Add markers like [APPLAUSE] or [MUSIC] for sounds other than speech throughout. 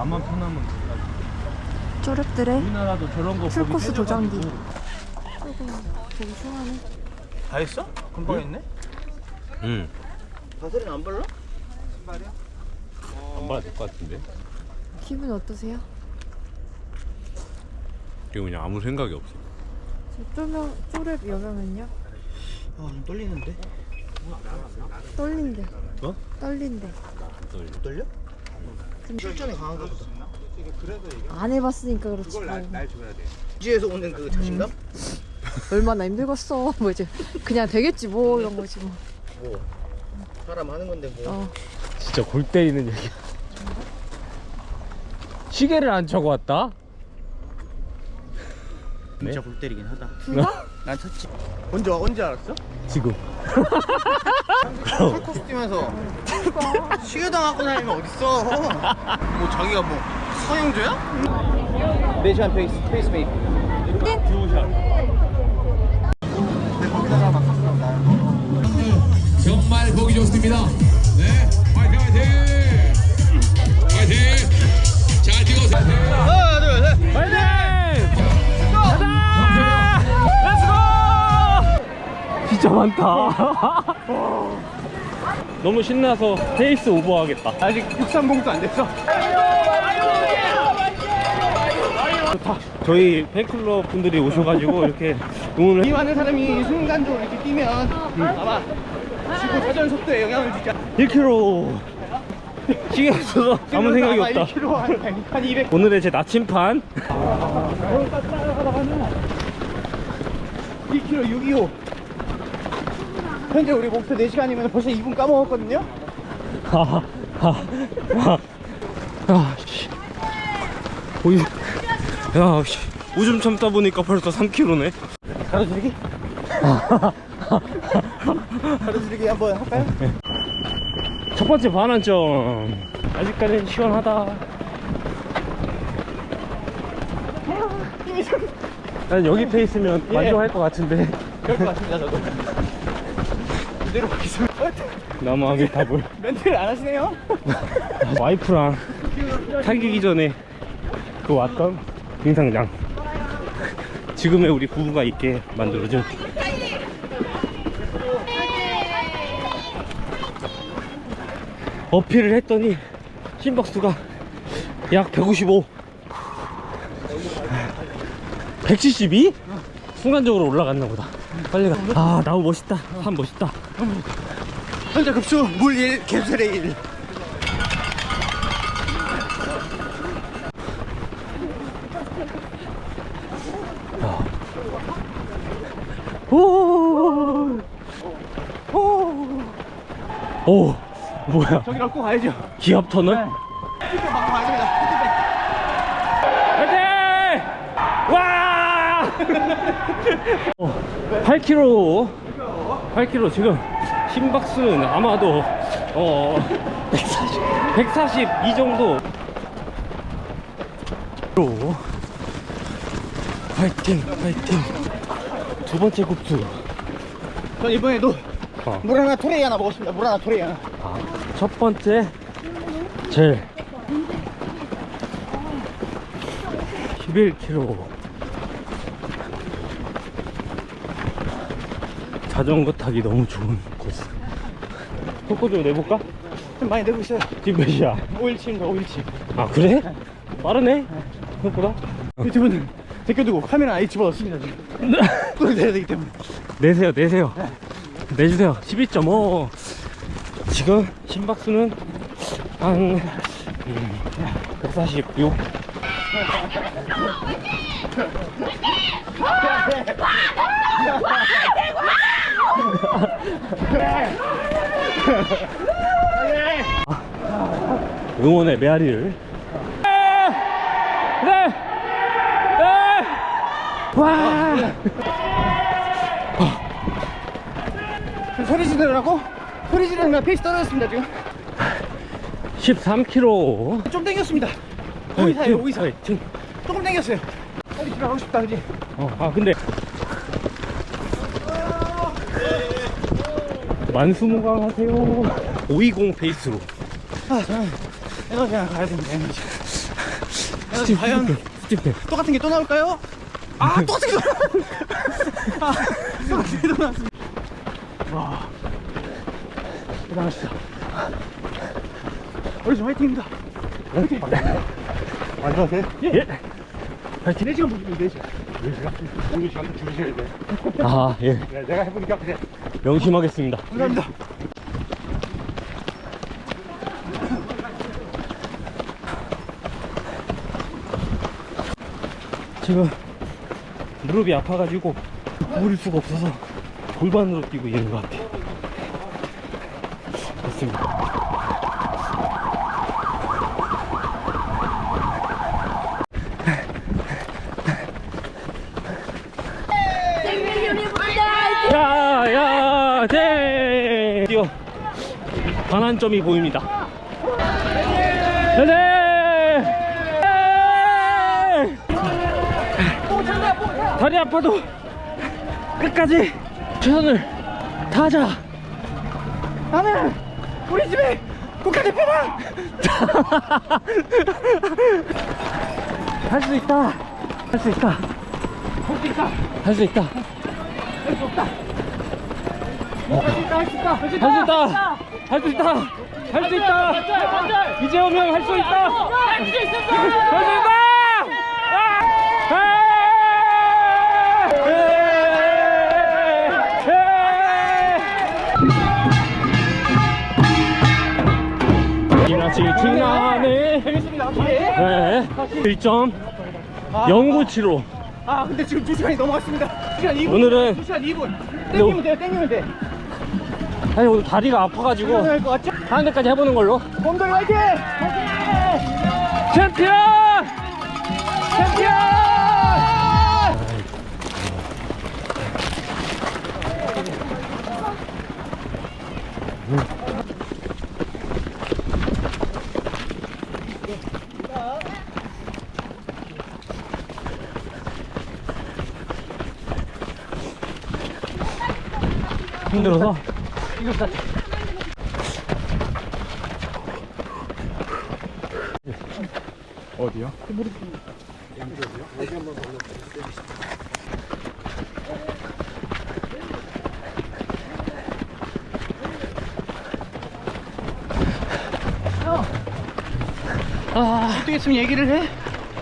나만 편하면 쪼렙들의 우리나라도 저런 거 풀코스 도장기. 다 조금 되게 흉하네. 했어? 금방 했네? 응. 바세린 안 발라? 안 봐도 될것 같은데. 기분 어떠세요? 이거 그냥 아무 생각이 없어. 저 쪼명, 쪼렙 여명은요? 아, 좀 떨리는데? 떨린대. 어? 떨린대. 떨려? 실전에 강한가 보다. 안 해봤으니까 그렇지. 뭐. 지에서 오는 그 자신감? 얼마나 힘들겠어. 뭐 이제 그냥 되겠지 뭐 이런 거지 뭐. 뭐 사람 하는 건데 뭐. 어. 진짜 골 때리는 얘기. 시계를 안 차고 왔다? 진짜 볼 때리긴 하다. 난 쳤지. 언제 언제 알았어? 지금. [LAUGHS] 풀코스 뛰면서 시계 당 하고 다니면 어딨어? 뭐 자기가 뭐 서영조야? 4시간 페이스 페이스 메이크. 정말 보기 좋습니다. 진짜 많다. [LAUGHS] 너무 신나서 페이스 오버하겠다. 아직 630도 안 됐어. 저희 팬클럽 분들이 오셔가지고 이렇게 응원을 이 많은 사람이 순간적으로 이렇게 뛰면 아마 지구 자전 속도에 영향을 주지 않 1km 시계 없어서 아무 생각이 없다. 1km 한, 한 200. 오늘의 제 나침판 2km 625. 현재 우리 목표 4시간이면 벌써 2분 까먹었거든요. 아, 씨. 오이, 야, 씨. 오줌 참다 보니까 벌써 3km네. 가로지르기? 가로지르기 한번 할까요? 첫 번째 반환점. 아직까지는 시원하다. 난 여기 페이스면 만족할 것 같은데. 그럴 것 같습니다, 저도. 이대로 가겠습니다. 너무하게 답을. 멘트를 안 하시네요? [LAUGHS] 와이프랑 사귀기 전에 그 왔던 빙상장. 지금의 우리 부부가 있게 만들어준. 어필을 했더니 심박수가 약 155. 172? 순간적으로 올라갔나 보다. 빨리 가. 아, 나무 멋있다. 산 멋있다. 현재 급수 물 1, 캡슐의 1. 오, 오, 오, 뭐야? 저기 밟고 가야죠. 기압 터널? 네. 막 가야 됩니다. 화이팅! 와! 어, 8km, 8km 지금 심박수는 아마도 어 140, 142 정도. 로 화이팅, 화이팅. 두 번째 급수. 전 이번에도 어. 물 하나 토레이 하나 먹었습니다. 물 하나 토레이 하나. 아, 첫 번째 젤 11km 자전거 타기 너무 좋은 코스 속도 좀 내볼까? 좀 많이 내고 있어요. 지금 몇이야? 517입니다, 517. 아 그래? 빠르네? 생각보다 유튜브는 제껴두고 카메라 아예 집어넣습니다, 지금. [LAUGHS] 또 내야 되기 때문에. 내세요 내세요 내주세요 12.5 지금 심박수는 한 음, 146 응원의 메아리를 네! 네! 와! 지금 소리 지르라고? 소리 지르느라 페이스 떨어졌습니다, 지금. 13km 좀 땡겼습니다. 524에요, 524. 화이팅. 조금 땡겼어요. 빨리 집에 가고 싶다, 그지? 어, 아 근데 만수무강 하세요 520 페이스로 아, 에너지 하나 가야 됩니다, 에너지. 스팀, 과연 스팀팩. 똑같은 게 또 나올까요? 아 똑같은 게또 나왔 [LAUGHS] 아 똑같은 게또 나왔습니다 와 대단하시다 어르신 화이팅입니다 안녕하세요. 예. 파이팅. 4시간 보시면 4시간 공유 시간도 주셔야 돼. 아, 예. 네, 내가 해보니까 그래. 명심하겠습니다. 감사합니다 지금 무릎이 아파가지고 구부릴 수가 없어서 골반으로 뛰고 있는 것 같아요. 됐습니다. 야, 야, 네. 뛰어. 반환점이 보입니다. 네. 네. 다리 아파도 끝까지 최선을 다하자. 나는 우리 집에 국가대표다 [LAUGHS] 할 수 있다. 할 수 있다. 할 수 있다. 할 수 있다 할수 있다 할 수 있다 할 수 있다. 할 수 있다. 이재호 형할 수 있다. 할 수 있다. 지나치 지나네. 재밌습니다 예. 네. 1점 097로. 아 근데 지금 2시간이 넘어갔습니다 2시간 2분 오늘은 2시간 2분 땡기면 돼요 땡기면 돼 아니 오늘 다리가 아파가지고? 하는 데까지 해보는 걸로. 화이팅! 화이팅! 챔피언! 챔피언! 힘들어서. 어디요? 아, 어떻게 했으면 얘기를 해?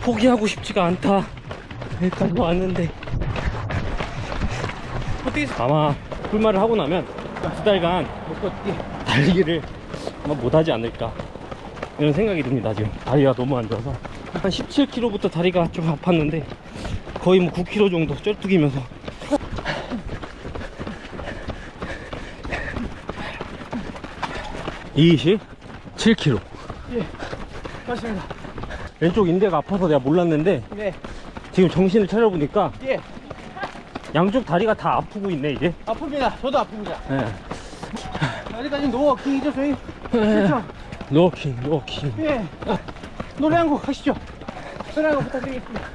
포기하고 싶지가 않다. 여기까지 왔는데. 어떻게 아마 풀마를 하고 나면 두 달간 달리기를 아마 못하지 않을까. 이런 생각이 듭니다, 지금. 다리가 너무 안 좋아서. 한 17km부터 다리가 좀 아팠는데 거의 뭐 9km 정도 쩔뚝이면서 이십 7km. 맞습니다 왼쪽 인대가 아파서 내가 몰랐는데 네 지금 정신을 차려보니까 예. 양쪽 다리가 다 아프고 있네 이제. 아픕니다 저도 아픕니다 예. 아직까지 노워킹이죠 저희 그렇죠? 노킹, 노킹. 예 노래 한 곡 하시죠 노래 한 곡 부탁드리겠습니다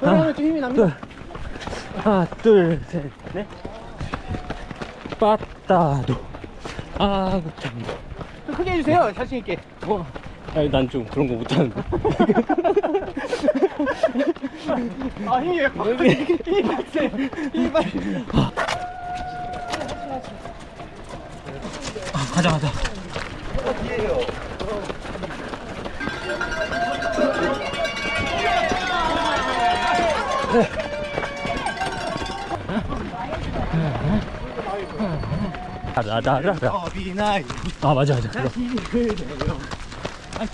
노래 하면 좀 힘이 납니다 둘, 하나, 둘, 셋, 넷. 빠따도 아구짱도. 좀 크게 해주세요 자신 있게 어, 아니 난 좀 그런 거 못하는데. [LAUGHS] 아 힘이 왜 빡- 힘이 빡세요 힘이 빡 아, 가자, 가자. 라라라라. 어비나이 아 맞아 맞아. 그거.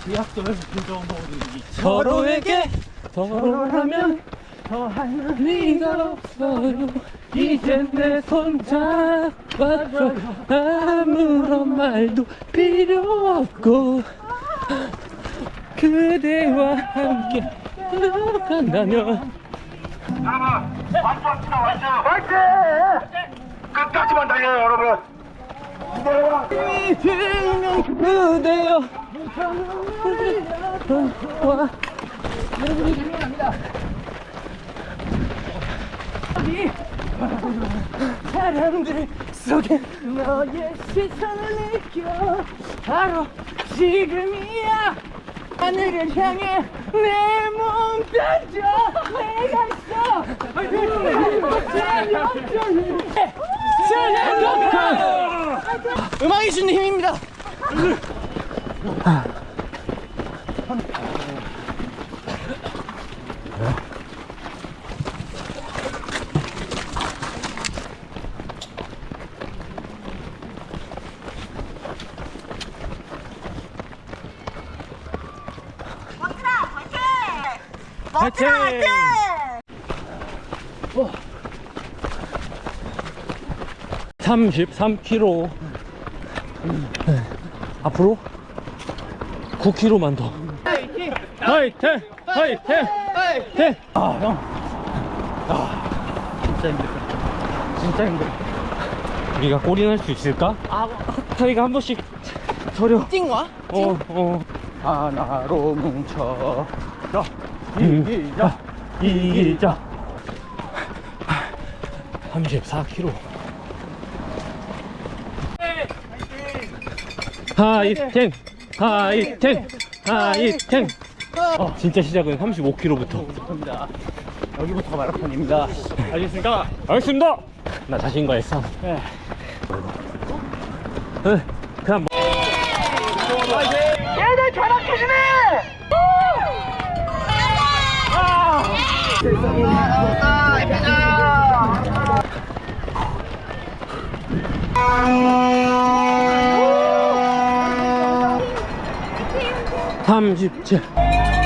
기약돌 그저모르기 서로에게 서로라면 더한 네가 없어요. 이젠 내 손 잡아줘. 아무런 말도 필요 없고 그대와 함께 간다면 끝까지만 달려요, 여러분. 그대여 와 사람들 속에 너의 시선을 느껴 바로 지금이야 하늘을 향해 내 몸 던져 내가 있어 음악이 주는 힘입니다 화이팅! 어. 33km. 네. 앞으로 9km만 더. 화이팅! 화이팅! 화이팅! 아 형. 아 진짜 힘들다 진짜 힘들어 우리가 골이 날수 있을까? 아, 저희가 한 번씩 저려. 찡와? 어, 어. 하나로 뭉쳐 이기자. 이기자. 34kg 하이팅! 하이팅! 하이팅! 어, 진짜 시작은 35kg부터. 감사합니다. 여기부터 마라톤입니다. 알겠습니까? 알겠습니다. 나 자신과의 싸움 네. 응, 그냥 뭐... 야나 전화 조심해! 37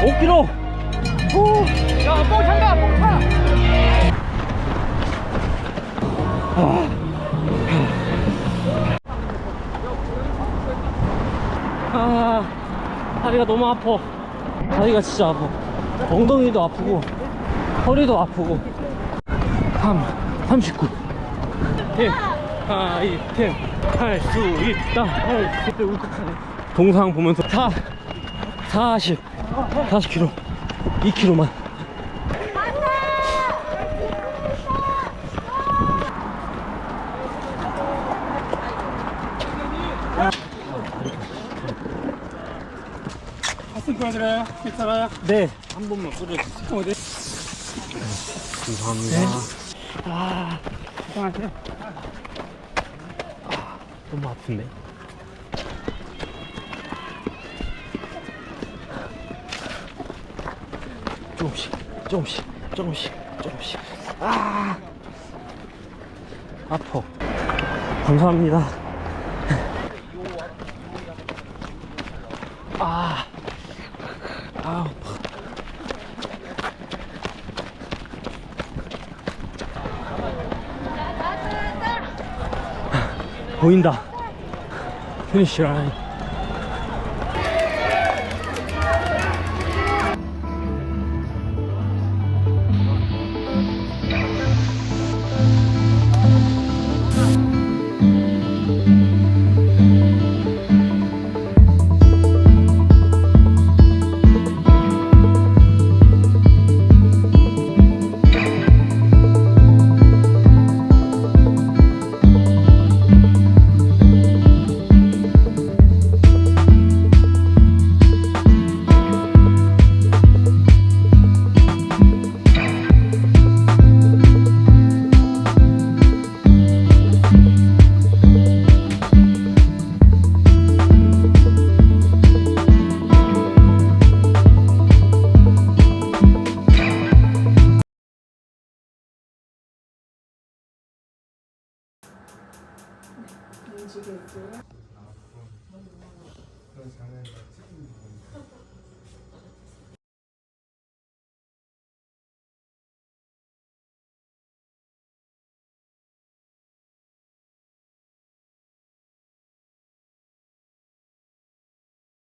5kg 오. 야, 뽕 잠가, 뽕 타. 아, 다리가 너무 아파. 다리가 진짜 아파. 엉덩이도 아프고. 허리도 아프고. 3, 39. 팀, 하이팀, 할수 있다. 할 수, 울컥하네. 동상 보면서 4, 40, 40km, 2km만. 가슴 보여드려요? 괜찮아요? 네, 한 번만 뿌려주세요. 감사합니다. 아 괜찮으세요? 너무 아픈데. 조금씩, 조금씩, 조금씩, 조금씩. 아, 아파. 감사합니다. [LAUGHS] 아, 아, 보인다. [LAUGHS] 피니시 라인.